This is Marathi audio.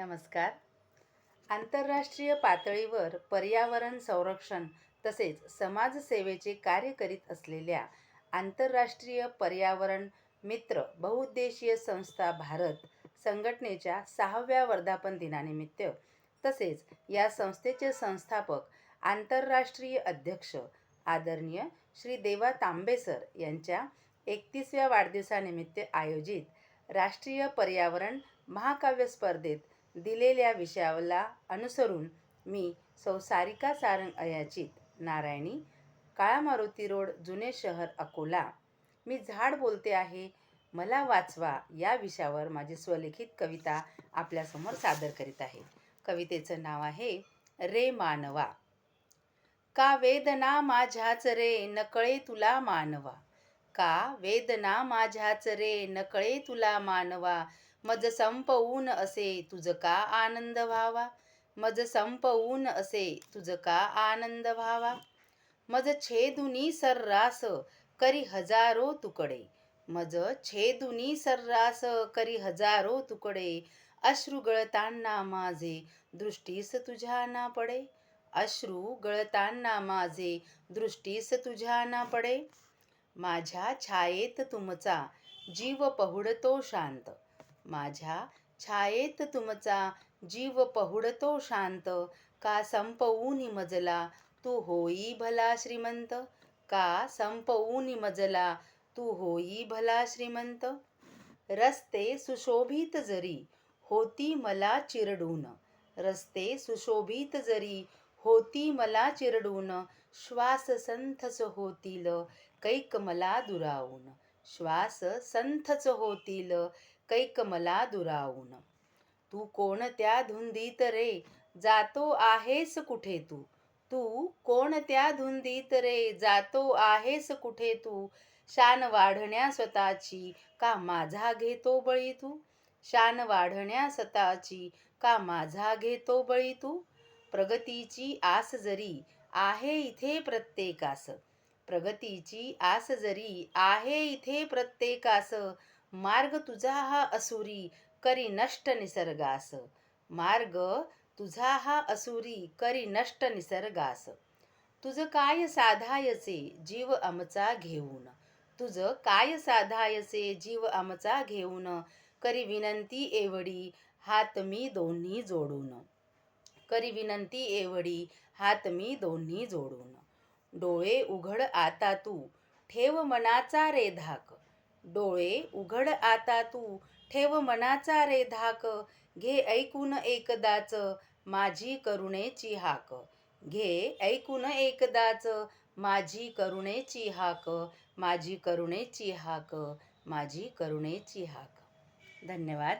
नमस्कार. आंतरराष्ट्रीय पातळीवर पर्यावरण संरक्षण तसेच समाजसेवेचे कार्य करीत असलेल्या आंतरराष्ट्रीय पर्यावरण मित्र बहुउद्देशीय संस्था भारत संघटनेच्या सहाव्या वर्धापन दिनानिमित्त तसेच या संस्थेचे संस्थापक आंतरराष्ट्रीय अध्यक्ष आदरणीय श्री देवा तांबेसर यांच्या एकतीसव्या वाढदिवसानिमित्त आयोजित राष्ट्रीय पर्यावरण महाकाव्य स्पर्धेत दिलेल्या विषयाला अनुसरून मी सौ सारिका सारंग अयाचित नारायणी काळा मारुती रोड जुने शहर अकोला. मी झाड बोलते आहे मला वाचवा या विषयावर माझी स्वलिखित कविता आपल्यासमोर सादर करीत आहे. कवितेचं नाव आहे रे मानवा. का वेदना माझ्याच रे नकळे तुला मानवा. का वेदना माझ्याच रे नकळे तुला मानवा. मज संपवून असे तुझ का आनंद व्हावा? मज संपवून असे तुझ का आनंद व्हावा? मज छेदुनी सर्रास करी हजारो तुकडे. मज छेदुनी सर्रास करी हजारो तुकडे. अश्रू गळताना माझे दृष्टीस तुझ्या ना पडे. अश्रू गळताना माझे दृष्टीस तुझ्या ना पडे. माझ्या छायेत तुमचा जीव पहुडतो शांत. माझ्या छायेत तुमचा जीव पहुडतो शांत का संपवूनी मजला तू होई भला श्रीमंत? का संपवूनी मजला तू होई भला श्रीमंत? रस्ते सुशोभित जरी होती मला चिरडून रस्ते सुशोभित जरी होती मला चिरडून श्वास संथच होतील कैक मला दुरावून श्वास संथच होतील कैक मला दुरावून. तू कोणत्या धुंदीत रे? जातो आहेस कुठे तू? तू कोणत्या धुंदीत रे? जातो आहेस कुठे तू? शान वाढण्या स्वतःची का माझा घेतो बळी तू? शान वाढण्या स्वतःची का माझा घेतो बळी तू? प्रगतीची आस जरी आहे इथे प्रत्येकास. प्रगतीची आस जरी आहे इथे प्रत्येकास. मार्ग तुझा हा असुरी करी नष्ट निसर्गास मार्ग तुझा हा असुरी करी नष्ट निसर्गास तुझं काय साधायचे जीव आमचा घेऊन? तुझं काय साधायचे जीव आमचा घेऊन? करी विनंती एवढी हात मी दोन्ही जोडून. करी विनंती एवढी हात मी दोन्ही जोडून. डोळे उघड आता तू ठेव मनाचा रे धाक. डोळे उघड आता तू. ठेव मनाचा रे धाक. घे ऐकून एकदाच माझी करुणेची हाक. घे ऐकून एकदाच माझी करुणेची हाक. माझी करुणेची हाक. माझी करुणेची हाक. धन्यवाद.